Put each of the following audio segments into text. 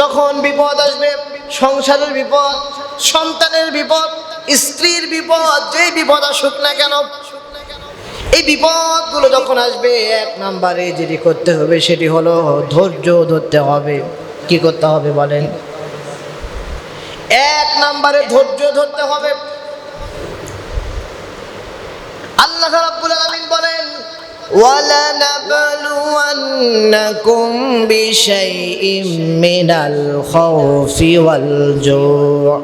যখন বিপদ আসবে, সংসারের বিপদ, সন্তানের বিপদ, স্ত্রীর বিপদ, যেই বিপদ আসুক না কেন, এই বিপদগুলো যখন আসবে, এক নাম্বারে যেটি করতে হবে সেটি হলো ধৈর্য ধরতে হবে। কি করতে হবে বলেন? এক নাম্বারে ধৈর্য ধরতে হবে। আল্লাহ রাব্বুল আলামিন বলেন ولنبلونكم بشيء من الخوف والجوع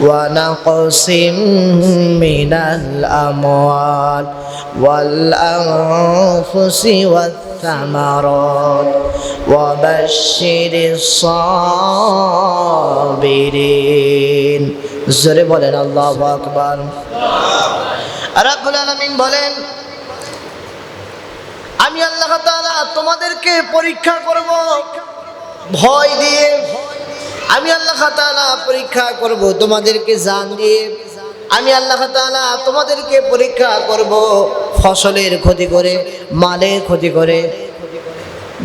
ونقص من الأموال والأنفس والثمرات وبشر الصابرين زرب لنا الله أكبر رب العالمين بولين আমি আল্লাহ তোমাদেরকে পরীক্ষা করব। ভয় দিয়ে। আমি আল্লাহ পরীক্ষা করব, তোমাদেরকে জান দিয়ে। আমি আল্লাহ তোমাদেরকে পরীক্ষা করব ফসলের ক্ষতি করে, মালের ক্ষতি করে।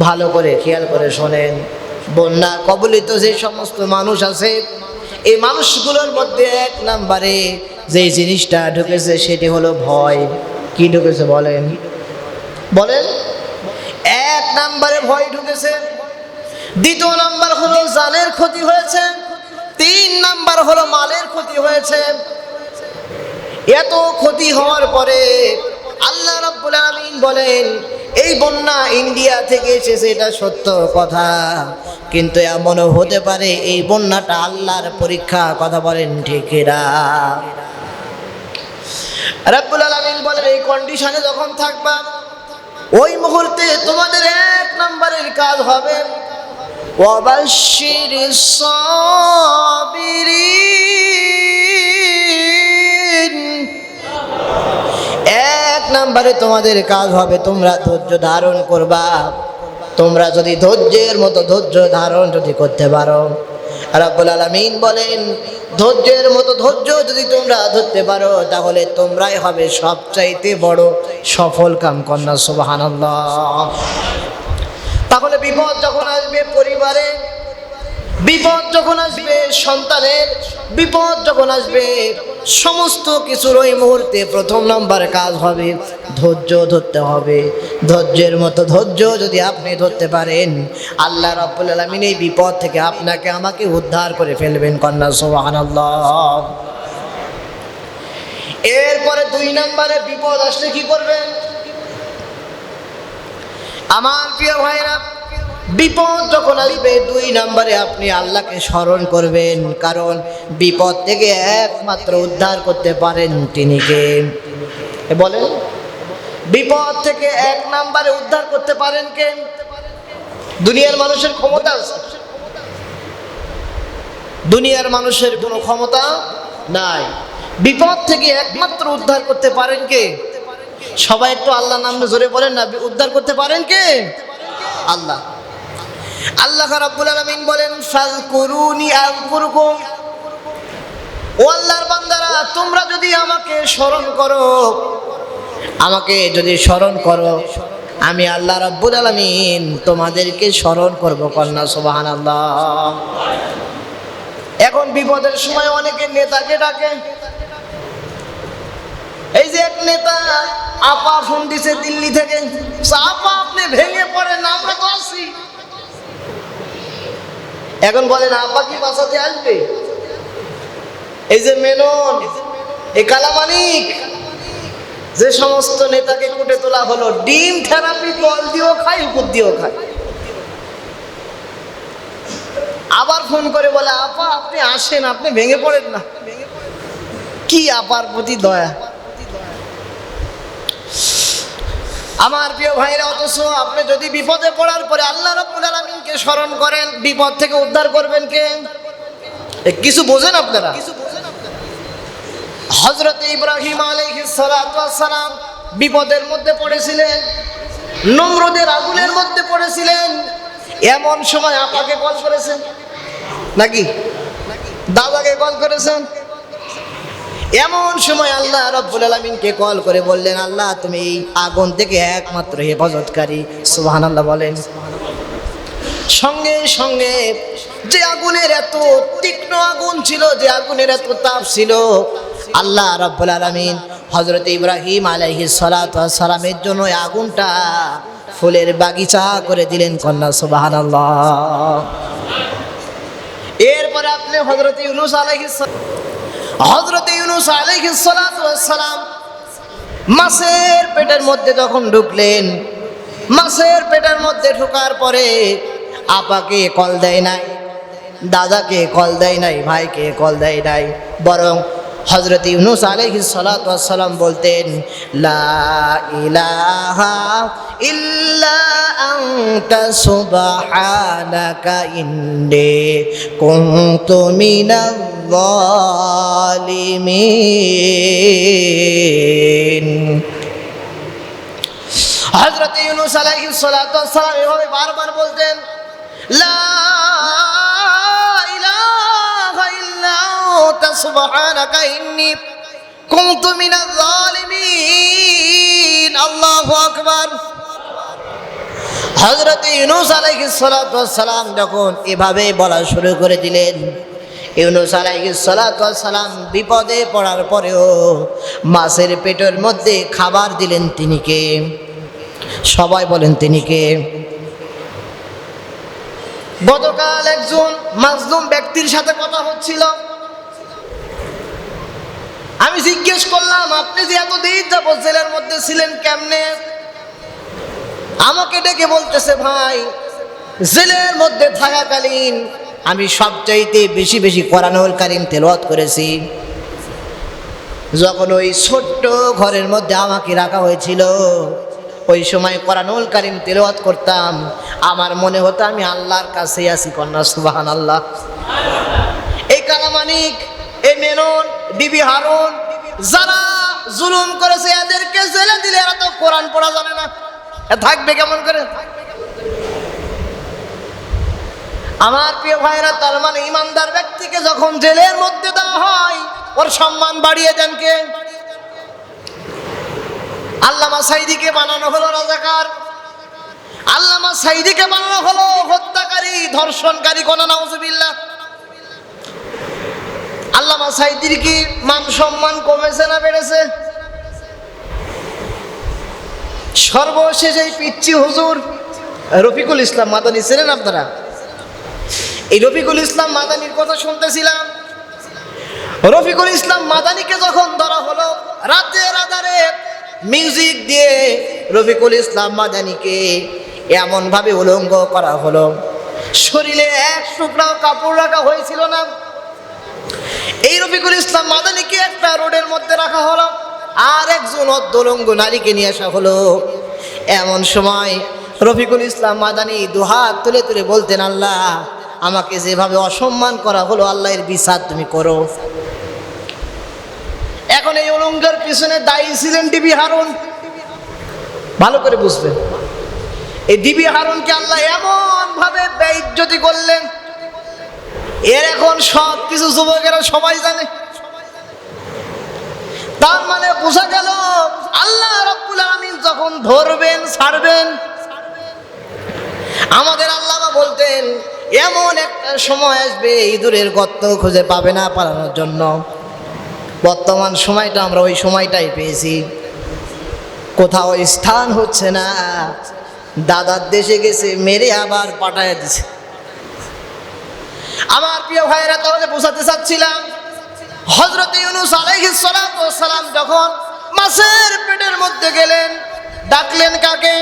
ভালো করে খেয়াল করে শোনেন। বন্যা কবলিত যে সমস্ত মানুষ আছে, এই মানুষগুলোর মধ্যে এক নাম্বারে যে জিনিসটা ঢুকেছে সেটি হলো ভয়। কি ঢুকেছে বলেন? বলেন। এক নাম্বারে ভয় ঢুকেছে, দ্বিতীয় নাম্বার হলো জানের ক্ষতি হয়েছে, তিন নাম্বার হলো মালের ক্ষতি হয়েছে। এত ক্ষতি হওয়ার পরে আল্লাহ রাব্বুল আলামিন বলেন, এই বন্যা ইন্ডিয়া থেকে এসেছে, এটা সত্য কথা। কিন্তু এমনও হতে পারে, এই বন্যাটা আল্লাহর পরীক্ষা কথা বলেন ঠিকেরা রাব্বুল আলামিন বলেন, এই কন্ডিশনে যখন থাকবা ওই মুহূর্তে তোমাদের এক নম্বরের কাজ হবে। অবশ্যির সাবিরি এক নম্বরে তোমাদের কাজ হবে, তোমরা ধৈর্য ধারণ করবা। তোমরা যদি ধৈর্যের মতো ধৈর্য ধারণ যদি করতে পারো। রাব্বুল আলামিন বলেন, ধৈর্যের মতো ধৈর্য যদি তোমরা ধরতে পারো, তাহলে তোমরাই হবে সবচাইতে বড় সফল কাম কন্যা, সুবহানাল্লাহ। তাহলে বিপদ যখন আসবে পরিবারে বিপদ যখন আসবে সন্তানের, বিপদ যখন আসবে, সমস্ত কিছুর ওই মুহূর্তে প্রথম নম্বর কাজ হবে ধৈর্য ধরতে হবে। ধৈর্যের মতো ধৈর্য যদি আপনি ধরতে পারেন, আল্লাহ রাব্বুল আলামিন এই বিপদ থেকে আপনাকে আমাকে উদ্ধার করে ফেলবেন কন্যা, সুবহানাল্লাহ। এরপরে দুই নম্বরে বিপদ আসলে কি করবেন? আমার প্রিয় ভাইরা বিপদ যখন আসবে, দুই নম্বরে আপনি আল্লাহকে স্মরণ করবেন। কারণ বিপদ থেকে একমাত্র উদ্ধার করতে পারেন তিনি কে? বলেন। বিপদ থেকে এক নম্বরে উদ্ধার করতে পারেন কে? দুনিয়ার মানুষের ক্ষমতা আছে। দুনিয়ার মানুষের কোনো ক্ষমতা নাই। বিপদ থেকে একমাত্র উদ্ধার করতে পারেন কে? সবাই একটু আল্লাহ নাম জোরে বলেন না, উদ্ধার করতে পারেন কে? আল্লাহ। আল্লাহ রাব্বুল আলামিন বলেন, ফাযকুরুনি আযকুরকুম। ও আল্লাহর বান্দারা, তোমরা যদি আমাকে স্মরণ করো, আমাকে যদি স্মরণ করো, আমি আল্লাহ রাব্বুল আলামিন তোমাদেরকে স্মরণ করব, কন্যা, সুবহানাল্লাহ। এখন বিপদের সময় অনেকে নেতাকে ডাকে। এই যে এক নেতা আপা ফোন দিছে দিল্লি থেকে, আপা, আপনি ভেঙে পড়েন, আমরা তো আছি। এখন বলেন আপা কি বাঁচাতে আসবে? এই যে মেনন এ কালামানিক যে সমস্ত নেতাকে কুটে তোলা হলো, ডিম থেরাপি, জল দিয়েও খায়, উপর দিয়েও খায়। আবার ফোন করে বলে, আপা, আপনি আসেন, আপনি ভেঙে পড়েন না। কি আপার প্রতি দয়া। আমার প্রিয় ভাইরা অথচ আপনি যদি বিপদে পড়ার পরে আল্লাহ রাব্বুল আলামিনকে স্মরণ করেন বিপদ থেকে উদ্ধার করবেন কে? কিছু বোঝেন আপনারা। হযরত ইব্রাহিম আলাইহিস সালাতু ওয়াস সালাম বিপদের মধ্যে পড়েছিলেন নমরুদের আগুনের মধ্যে পড়েছিলেন এমন সময় আপাকে কল করেছেন? নাকি? দাদাকে কল করেছেন? এমন সময় আল্লাহ রব্বুল আলমিনকে কল করে বললেন, আল্লাহ, তুমি এই আগুন থেকে একমাত্র হেফাজতকারী। সুবহান আল্লাহ বলেন। সঙ্গে সঙ্গে যে আগুনের এত তীক্ষ্ণ আগুন ছিল, যে আগুনের এত তাপ ছিল, আল্লাহ রাব্বুল আলামিন হজরত ইব্রাহিম ওয়াস সালামের জন্য আগুনটা ফুলের বাগিচা করে দিলেন কন্যা, সুবহানাল্লাহ। এরপরে আপনি হযরত ইউনূস আলাইহিস হযরত ইউনুস আলাইহিস সালাতু ওয়াস সালাম মাছের পেটের মধ্যে তখন ঢুকলেন, মাছের পেটের মধ্যে ঢোকার পরে আপাকে কল দেয় নাই, দাদাকে কল দেয় নাই, ভাইকে কল দেয় নাই, বরং হজরত ইউনুস ওয়াস সালাম বলতেন হজরত ইউনুস ওয়াস সালাম এভাবে বারবার বলতেন লা ইন্নী কুনতু মিনাজ জালিমিন আল্লাহু আকবার। হজরত ইউনুস আলাইহিস সালাতু যখন এভাবে বলা শুরু করে দিলেন বিপদে পড়ার পরেও মাছের পেটের মধ্যে খাবার দিলেন তিনি কে? সবাই বলেন তিনি কে? গতকাল একজন মাজলুম ব্যক্তির সাথে কথা হচ্ছিল। আমি জিজ্ঞেস করলাম, আপনি যে এতদিন যাবত জেলের মধ্যে ছিলেন কেমনে? আমাকে ডেকে বলতেছে, ভাই, জেলের মধ্যে থাকাকালীন আমি সবচাইতে বেশি বেশি কোরআনুল তেলাওয়াত করেছি। যখন ওই ছোট্ট ঘরের মধ্যে আমাকে রাখা হয়েছিল, ওই সময় কোরআনুল তেলাওয়াত করতাম। আমার মনে হতো আমি আল্লাহর কাছে আছি কন্যা সুবাহান আল্লাহ এই কালামানিক, এই মেনন বিবি হারুন, যারা জুলুম করেছে, এদেরকে জেলে দিলে এরা তো কোরআন পড়া জানে না। থাকবে কেমন করে? আমার প্রিয় ভাইরা, তার মানে ইমানদার ব্যক্তিকে যখন জেলের মধ্যে দেওয়া হয়, ওর সম্মান বাড়িয়ে দেন কে? আল্লামা সাইদিকে বানানো হলো রাজাকার। আল্লামা সাইদিকে বানানো হলো হত্যাকারী, ধর্ষণকারী কোন নাউজুবিল্লাহ। আল্লামা সাইদির কি মান সম্মান কমেছে না বেড়েছে? সর্বশেষ এই পিচ্ছি হুজুর রফিকুল ইসলাম মাদানি ছিলেন আপনারা? এই রফিকুল ইসলাম মাদানির কথা শুনতেছিলাম। রফিকুল ইসলাম মাদানিকে যখন ধরা হলো, রাতে রাদারে মিউজিক দিয়ে রফিকুল ইসলাম মাদানিকে এমনভাবে উলঙ্গ করা হলো। শরীরে এক টুকরাও কাপড় রাখা হয়েছিল না। এই রফিকুল ইসলাম মাদানিকে একটা রোডের মধ্যে রাখা হলো, আর একজন অদ্দলঙ্গ নারীকে নিয়ে আসা হলো। এমন সময় রফিকুল ইসলাম মাদানি দুহাত তুলে তুলে বলতেন, আল্লাহ, আমাকে যেভাবে অসম্মান করা হলো আল্লাহর বিচার তুমি করো। এখন এই অলঙ্কার পিছনে দায়ী ছিলেন ডিবি হারুন। ভালো করে বুঝবেন। এই ডিবি হারুনকে আল্লাহ এমন ভাবে বেইজ্জতি করলেন এর এখন সব কিছু যুবকেরা সবাই জানে। তার মানে বোঝা গেল, আল্লাহ রব্বুল আলামিন যখন ধরবেন, ছাড়বেন, আমাদের আল্লাহ বলতেন, এমন একটা সময় আসবে, ইঁদুরের গর্ত খুঁজে পাবে না পালানোর জন্য। বর্তমান সময়টা আমরা ওই সময়টাই পেয়েছি। কোথাও স্থান হচ্ছে না। দাদার দেশে গেছে, মেরে আবার পাঠায় দিছে। আমার প্রিয় ভাইয়েরা, তাহলে বোঝাতে চাচ্ছিলাম হজরত ইউনুস সালাম যখন মাছের পেটের মধ্যে গেলেন, ডাকলেন কাকে?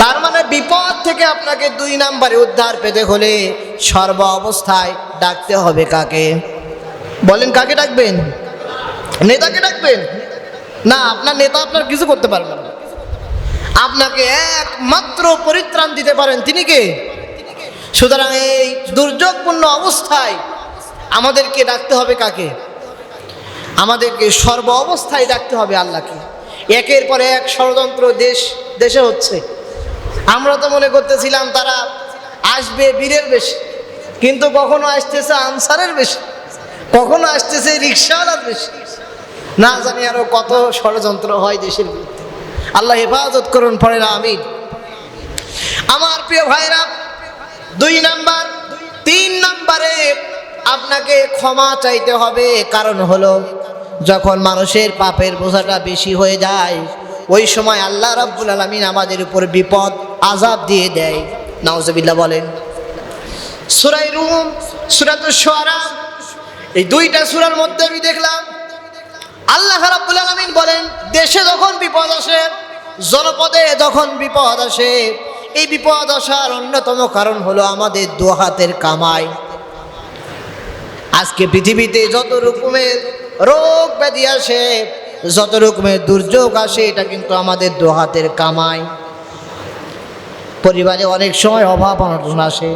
তার মানে বিপদ থেকে আপনাকে দুই নাম্বারে উদ্ধার পেতে হলে সর্ব অবস্থায় ডাকতে হবে কাকে? বলেন, কাকে ডাকবেন? নেতাকে ডাকবেন? না, আপনার নেতা আপনার কিছু করতে পারবেন না। আপনাকে একমাত্র পরিত্রাণ দিতে পারেন। তিনি কে? সুতরাং এই দুর্যোগপূর্ণ অবস্থায় আমাদেরকে ডাকতে হবে কাকে? আমাদেরকে সর্ব অবস্থায় ডাকতে হবে আল্লাহকে। একের পর এক ষড়যন্ত্র দেশ, দেশে হচ্ছে। আমরা তো মনে করতেছিলাম তারা আসবে বীরের বেশি, কিন্তু কখনো আসতেছে আনসারের বেশি, কখনো আসতেছে রিক্সাওয়ালার বেশি। না জানি আরও কত ষড়যন্ত্র হয় দেশের বিরুদ্ধে। আল্লাহ হেফাজত করুন পড়ে না আমিন। আমার প্রিয় ভাইরা দুই নাম্বার, তিন নাম্বারে আপনাকে ক্ষমা চাইতে হবে, কারণ হলো যখন মানুষের পাপের বোঝাটা বেশি হয়ে যায়, ওই সময় আল্লাহ রাব্বুল আলমিন আমাদের উপর বিপদ আজাব দিয়ে দেয়। নাউজবিল্লাহ বলেন। সুরাই রুম সুরাতুল এই দুইটা সুরার মধ্যে আমি দেখলাম, আল্লাহ রাব্বুল আলামিন বলেন, দেশে যখন বিপদ আসে, জনপদে যখন বিপদ আসে এই বিপদ আসার অন্যতম কারণ হলো আমাদের দু হাতের কামাই। আজকে পৃথিবীতে যত রকমের রোগ ব্যাধি আসে, যত রকমের দুর্যোগ আসে, এটা কিন্তু আমাদের দু হাতের কামাই। পরিবারে অনেক সময় অভাব অনটন আসে,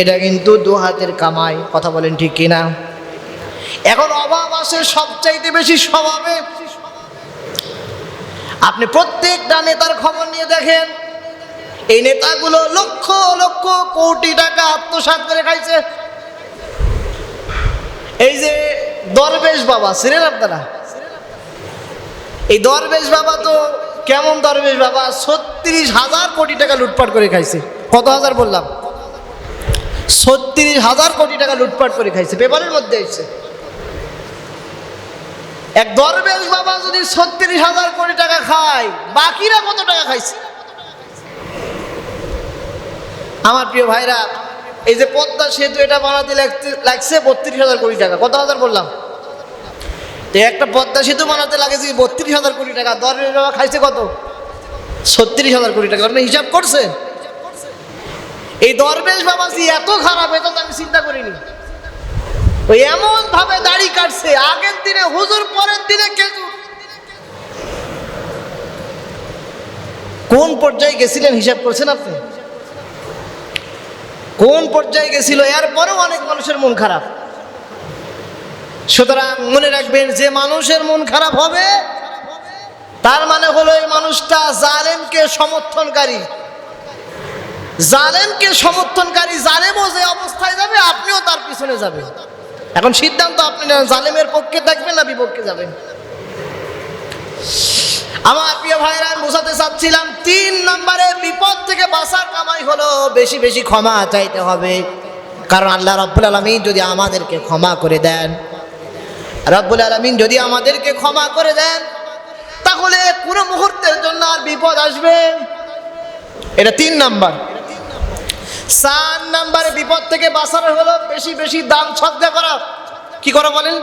এটা কিন্তু দু হাতের কামাই, কথা বলেন ঠিক কিনা এখন অভাব আসে সবচাইতে বেশি স্বভাবে। আপনি প্রত্যেকটা নেতার খবর নিয়ে দেখেন এই নেতাগুলো লক্ষ লক্ষ কোটি টাকা আত্মসাৎ করে খাইছে। এই যে দরবেশ বাবা ছিলেন আপনারা? এই দরবেশ বাবা তো কেমন দরবেশ বাবা? ছত্রিশ হাজার কোটি টাকা লুটপাট করে খাইছে। কত হাজার বললাম? ছত্রিশ হাজার কোটি টাকা লুটপাট করে খাইছে, পেপারের মধ্যে এসছে এক দরবেশ বাবা যদি ছত্রিশ হাজার কোটি টাকা খায়, বাকিরা কত টাকা খাইছে? আমার প্রিয় ভাইরা, এই যে পদ্মা সেতু এটা বানাতে লাগতে- লাগছে বত্রিশ হাজার কোটি টাকা। কত হাজার বললাম? তো একটা পদ্মা সেতু বানাতে লাগেছে বত্রিশ হাজার কোটি টাকা? দরবেশ বাবা খাইছে কত? ছত্রিশ হাজার কোটি টাকা। আপনি হিসাব করছেন এই দরবেশ বাবা এত খারাপ, এটা তো আমি চিন্তা করিনি। ওই এমন ভাবে দাড়ি কাটছে, আগের দিনে, হুজুর পরের দিনে কেজু কোন পর্যায়ে গেছিলেন হিসাব করছেন আপনি? কোন পর্যায়ে গেছিল? এরপরেও অনেক মানুষের মন খারাপ। সুতরাং মনে রাখবেন, যে মানুষের মন খারাপ হবে, তার মানে হলো এই মানুষটা জালেমকে সমর্থনকারী। জালেমকে সমর্থনকারী, জালেমও যে অবস্থায় যাবে, আপনিও তার পিছনে যাবেন। এখন সিদ্ধান্ত আপনি জালেমের পক্ষে থাকবেন না বিপক্ষে যাবেন। আমার প্রিয় ভাইরা বোঝাতে চাচ্ছিলাম, তিন নম্বরে বিপদ থেকে বাঁচার কামাই হলো বেশি বেশি ক্ষমা চাইতে হবে। কারণ আল্লাহ রব্বুল আলমিন যদি আমাদেরকে ক্ষমা করে দেন, রব্বুল আলমিন যদি আমাদেরকে ক্ষমা করে দেন, তাহলে কোনো মুহূর্তের জন্য আর বিপদ আসবে। এটা তিন নাম্বার। চার নাম্বারে বিপদ থেকে বাঁচানো হলো বেশি বেশি দান সদ্গা করা। কি করা বলেন?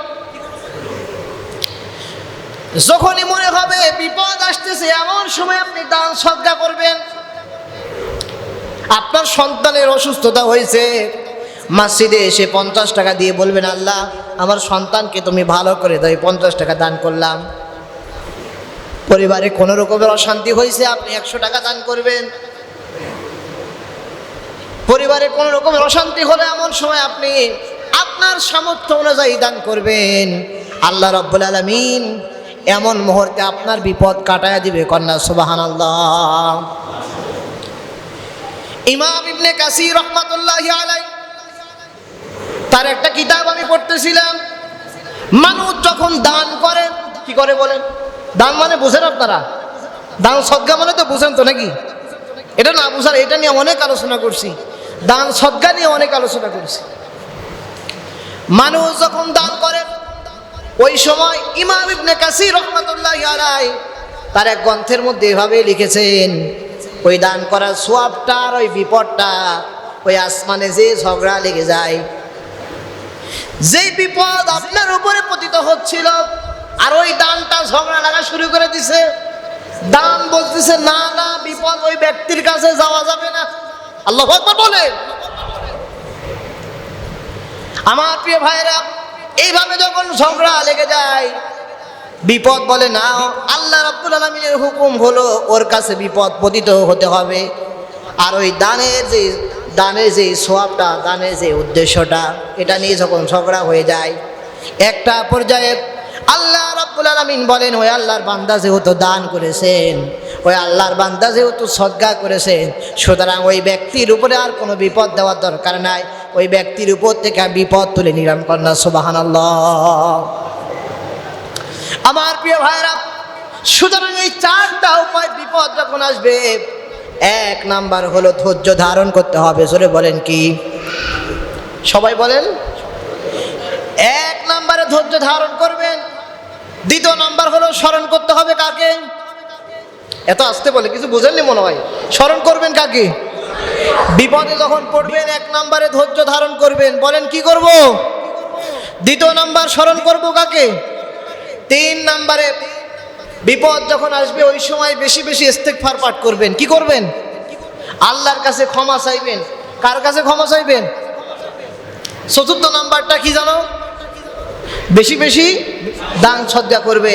যখনই মনে হবে বিপদ আসতেছে, এমন সময় আপনি দান সদ্গা করবেন। আপনার সন্তানের অসুস্থতা হয়েছে। মসজিদে এসে পঞ্চাশ টাকা দিয়ে বলবেন, আল্লাহ, আমার সন্তানকে তুমি ভালো করে দাও পঞ্চাশ টাকা দান করলাম। পরিবারে কোনো রকমের অশান্তি হয়েছে, আপনি একশো টাকা দান করবেন। পরিবারে কোনো রকমের অশান্তি হলে এমন সময় আপনি আপনার সামর্থ্য অনুযায়ী দান করবেন। আল্লাহ রব্বুল আলমিন এমন মুহূর্তে আপনার বিপদ কাটায় দিবে, কন্যা সুবাহান ইমাম ইবনে কাসির রহমাতুল্লাহ তার একটা কিতাব আমি পড়তেছিলাম। মানুষ যখন দান করে, কি করে বলেন? দান মানে বুঝেন আপনারা? দান সদ্গা মানে তো বুঝেন তো নাকি? এটা না বুঝার, এটা নিয়ে অনেক আলোচনা করছি। দান সদ্গা নিয়ে অনেক আলোচনা করছি। মানুষ যখন দান করে ওই সময় ইমাম ইবনে কাসির রহমাতুল্লাহ আলাই তার এক গ্রন্থের মধ্যে এভাবে লিখেছেন, ওই দান করার সোয়াবটা আর ওই বিপদটা, ওই আসমানে যে ঝগড়া লেগে যায় যেই বিপদ আপনার উপরে পতিত হচ্ছিল, আর ওই দানটা ঝগড়া লাগা শুরু করে দিছে। দান বলতেছে, না না, বিপদ ওই ব্যক্তির কাছে যাওয়া যাবে না। আল্লাহ বলে আমার প্রিয় ভাইরা এইভাবে যখন ঝগড়া লেগে যায়, বিপদ বলে, না, আল্লাহ রাব্বুল আলমিনের হুকুম হলো ওর কাছে বিপদ পতিত হতে হবে। আর ওই দানের যে দানের যে সোয়াবটা দানের যে উদ্দেশ্যটা, এটা নিয়ে যখন ঝগড়া হয়ে যায়, একটা পর্যায়ে আল্লাহ রাব্বুল আলমিন বলেন, ওই আল্লাহর বান্দা যেহেতু দান করেছেন, ওই আল্লাহর বান্দা যেহেতু সদ্গা করেছেন, সুতরাং ওই ব্যক্তির উপরে আর কোনো বিপদ দেওয়ার দরকার নাই। ওই ব্যক্তির উপর থেকে বিপদ তুলে নিলাম, কন্যা সুবাহান আমার প্রিয় ভাইরা সুতরাং এই চারটা উপায় বিপদ যখন আসবে, এক নাম্বার হলো ধৈর্য ধারণ করতে হবে, জোরে বলেন কি? সবাই বলেন? এক নাম্বারে ধৈর্য ধারণ করবেন, দ্বিতীয় নাম্বার হলো স্মরণ করতে হবে কাকে? এত আসতে বলে, কিছু বুঝেননি মনে হয়? স্মরণ করবেন কাকে? বিপদে যখন পড়বেন, এক নাম্বারে ধৈর্য ধারণ করবেন। বলেন, কি করব? দ্বিতীয় নাম্বার স্মরণ করব কাকে? তিন নাম্বারে বিপদ যখন আসবে, ওই সময় বেশি বেশি ইস্তেগফার পাঠ করবেন। কি করবেন? আল্লাহর কাছে ক্ষমা চাইবেন। কার কাছে ক্ষমা চাইবেন? চতুর্থ নাম্বারটা কি জানো? বেশি বেশি দান সজ্জা করবেন।